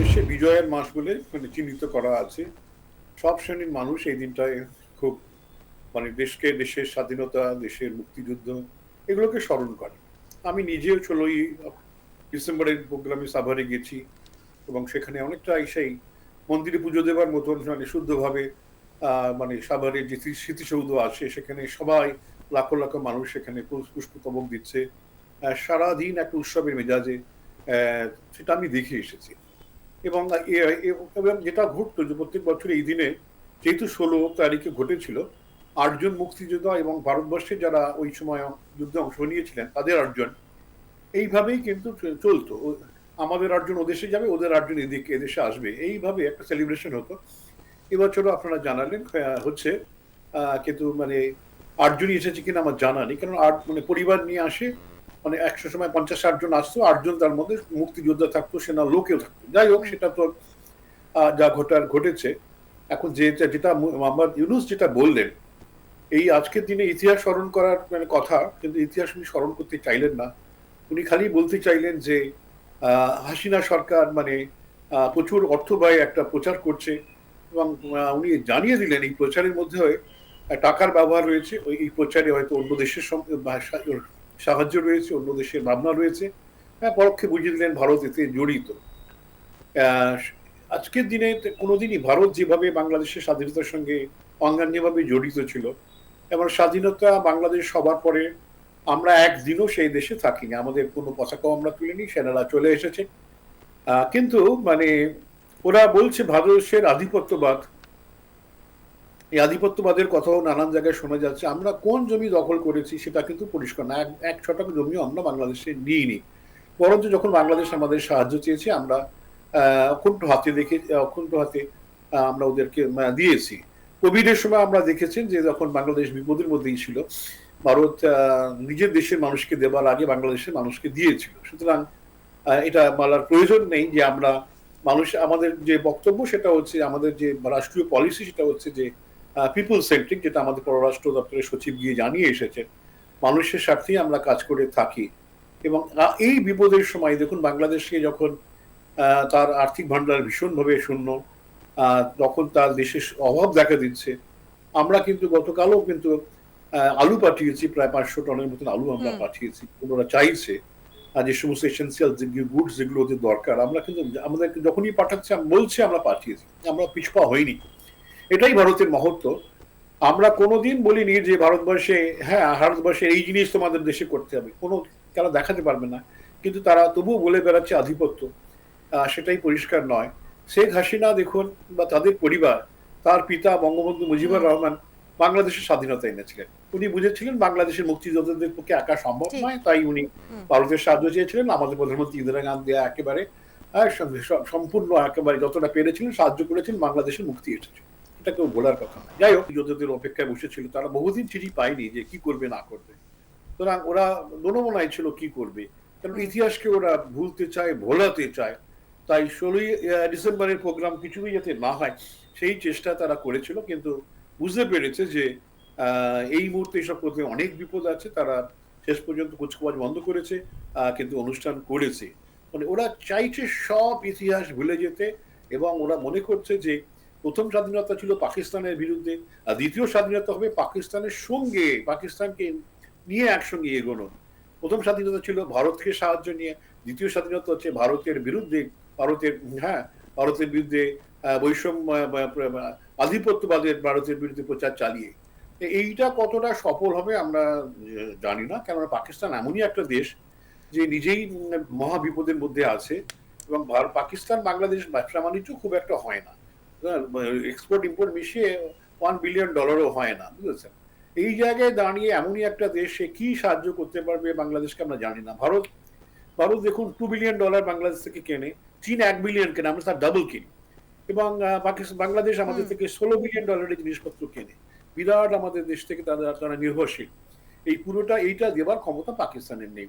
দেশে বিজয়ের মাস বলে মানে চিহ্নিত করা আছে। সব শ্রেণির মানুষ এই দিনটায় খুব মানে দেশকে, দেশের স্বাধীনতা, দেশের মুক্তিযুদ্ধ এগুলোকে স্মরণ করে। আমি নিজেও ষোলোই ডিসেম্বরের প্রোগ্রামে সাভারে গেছি এবং সেখানে অনেকটা সেই মন্দিরে পুজো দেওয়ার মতন মানে শুদ্ধভাবে মানে সাভারের যে স্মৃতিসৌধ আছে সেখানে সবাই লাখো লাখো মানুষ সেখানে পুষ- পুষ্পতমক দিচ্ছে। সারাদিন একটা উৎসবের মেজাজে সেটা আমি দেখে এসেছি। এবং যেটা ঘটতো যে প্রত্যেক বছর এই দিনে যেহেতু ষোলো তারিখে ঘটেছিল, আটজন মুক্তিযোদ্ধা এবং ভারতবর্ষে যারা ওই সময় যুদ্ধে অংশ নিয়েছিলেন, তাদের আটজন। এইভাবেই কিন্তু চলতো। আমাদের আটজন ওদেশে যাবে, ওদের আটজন এদিকে, এদেশে আসবে। এইভাবে একটা সেলিব্রেশন হতো। এবছরও আপনারা জানালেন হচ্ছে কিন্তু মানে আটজনই এসেছে কিনা আমার জানা নেই। কারণ আট মানে পরিবার নিয়ে আসে মানে একশো সময় পঞ্চাশ ষাট জন আসতো, আটজন তার মধ্যে মুক্তিযোদ্ধা থাকতো, সেনা লোকেও থাকতো। যাই হোক, সেটা তো যা ঘটার, ঘটেছে। এখন যে যেটা মোহাম্মদ ইউনুস যেটা বললেন, এই আজকের দিনে ইতিহাস স্মরণ করার মানে কথা, কিন্তু ইতিহাস উনি স্মরণ করতে চাইলেন না। উনি খালি বলতে চাইলেন যে হাসিনা সরকার মানে প্রচুর অর্থ ব্যয় একটা প্রচার করছে এবং উনি জানিয়ে দিলেন এই প্রচারের মধ্যে টাকার ব্যবহার রয়েছে, ওই প্রচারে হয়তো অন্য দেশের সম- বা- সা- সাহায্য রয়েছে, অন্য দেশের ভাবনা রয়েছে। হ্যাঁ পরোক্ষে বুঝিয়ে দিলেন ভারত এতে জড়িত। আজকের দিনে কোনোদিনই ভারত যেভাবে বাংলাদেশের স্বাধীনতার সঙ্গে অঙ্গাঙ্গিভাবে জড়িত ছিল, এবং স্বাধীনতা বাংলাদেশ সবার পরে আমরা একদিনও সেই দেশে থাকিনি। আমাদের কোনো পতাকাও আমরা তুলিনি, সেনারা চলে এসেছে। কিন্তু মানে ওরা বলছে ভারতবর্ষের আধিপত্যবাদ। এই আধিপত্যবাদের কথাও নানান জায়গায় শোনা যাচ্ছে। আমরা কোন জমি দখল করেছি সেটা কিন্তু পরিষ্কার না। এক- শতক জমিও আমরা বাংলাদেশে নিইনি। বরঞ্চ যখন বাংলাদেশ আমাদের সাহায্য চেয়েছে আমরা আহ, অকুণ্ঠ হাতে দেখে অকুণ্ঠ হাতে আমরা ওদেরকে দিয়েছি। কোভিডের সময় আমরা দেখেছেন যে যখন বাংলাদেশ বিপদের মধ্যেই ছিল ভারত নিজের দেশের মানুষকে দেবার আগে বাংলাদেশের মানুষকে দিয়েছিল। সুতরাং এটা বলার প্রয়োজন নেই যে আমরা মানুষ আমাদের যে বক্তব্য সেটা হচ্ছে আমাদের যে রাষ্ট্রীয় পলিসি সেটা হচ্ছে যে পিপল সেন্ট্রিক যেটা আমাদের পররাষ্ট্র দপ্তরের সচিব গিয়ে জানিয়ে এসেছেন মানুষের স্বার্থেই আমরা কাজ করে থাকি। এবং এই বিপদের সময় দেখুন বাংলাদেশকে যখন তার আর্থিক ভান্ডার ভীষণভাবে শূন্য তখন তার দেশের অভাব দেখা দিচ্ছে। আমরা কিন্তু গতকালও কিন্তু আলু পাঠিয়েছি প্রায় পাঁচশো টনের মতন আলু আমরা পাঠিয়েছি। ওরা চাইছে আর যে সমস্ত এসেন্সিয়াল গুডস যেগুলো ওদের দরকার আমরা কিন্তু আমাদের যখনই পাঠাচ্ছে বলছে আমরা পাঠিয়েছি। আমরা পিছপা হইনি। এটাই ভারতের মহত্ব। আমরা কোনোদিন বলিনি যে ভারতবর্ষে হ্যাঁ ভারতবর্ষে এই জিনিস তোমাদের দেশে করতে হবে। কোনো তারা দেখাতে পারবে না। কিন্তু তারা তবুও বলে বেড়াচ্ছে আধিপত্য। সেটাই পরিষ্কার নয়। শেখ হাসিনা দেখুন বা তাদের পরিবার তার পিতা বঙ্গবন্ধু মুজিবুর রহমান বাংলাদেশের স্বাধীনতা এনেছিলেন। উনি বুঝেছিলেন বাংলাদেশের মুক্তিযোদ্ধাদের পক্ষে একা সম্ভব নয় তাই উনি ভারতের সাহায্য চেয়েছিলেন। আমাদের প্রধানমন্ত্রী ইন্দিরা গান্ধী একেবারে সম- সম্পূর্ণ একেবারে যতটা পেরেছিলেন সাহায্য করেছেন বাংলাদেশের মুক্তি এসেছে। এটা কেউ বলার কথা না যাই হোক যোদ্ধাদের অপেক্ষায় বসেছিল, তারা বহুদিন চিঠি পায়নি যে কি করবে, না করবে। সুতরাং ওরা দোনমনায় ছিল কি করবে। কারণ ইতিহাসকে ওরা ভুলতে চায়, ভোলাতে চায়। তাই ষোলোই ডিসেম্বরের প্রোগ্রাম কিছুই যাতে না হয়, সেই চেষ্টা তারা করেছিল। কিন্তু বুঝতে পেরেছে যে এই মুহূর্তে এসব করতে অনেক বিপদ আছে। তারা শেষ পর্যন্ত কুচকাওয়াজ বন্ধ করেছে কিন্তু অনুষ্ঠান করেছে। মানে ওরা চাইছে সব ইতিহাস ভুলে যেতে এবং ওরা মনে করছে যে প্রথম স্বাধীনতা ছিল পাকিস্তানের বিরুদ্ধে আর দ্বিতীয় স্বাধীনতা হবে পাকিস্তানের সঙ্গে পাকিস্তানকে নিয়ে একসঙ্গে এগোনো। প্রথম স্বাধীনতা ছিল ভারতকে সাহায্য নিয়ে দ্বিতীয় স্বাধীনতা হচ্ছে ভারতের বিরুদ্ধে ভারতের হ্যাঁ ভারতের বিরুদ্ধে বৈষম্য আধিপত্যবাদের ভারতের বিরুদ্ধে প্রচার চালিয়ে। এইটা কতটা সফল হবে আমরা জানি না কেননা পাকিস্তান এমনই একটা দেশ যে নিজেই উম, মহা বিপদের মধ্যে আছে এবং পাকিস্তান বাংলাদেশ ব্যবসা বাণিজ্য খুব একটা হয় না। এক্সপোর্ট ইম্পোর্ট মিশিয়ে ওয়ান বিলিয়ন ডলারও হয় না বুঝেছেন? এই জায়গায় দাঁড়িয়ে এমনই একটা দেশ কি সাহায্য করতে পারবে বাংলাদেশকে আমরা জানি না। ভারত ভারত দেখুন টু বিলিয়ন ডলার বাংলাদেশ থেকে কেনে চীন এক বিলিয়ন কেনে আমরা তার ডাবল কিনি। এবং পাকিস্তান বাংলাদেশ আমাদের থেকে ষোলো বিলিয়ন ডলারের জিনিসপত্র কেনে। বিরাট আমাদের দেশ থেকে তারা তারা নির্ভরশীল। এই পুরোটা এইটা দেবার ক্ষমতা পাকিস্তানের নেই।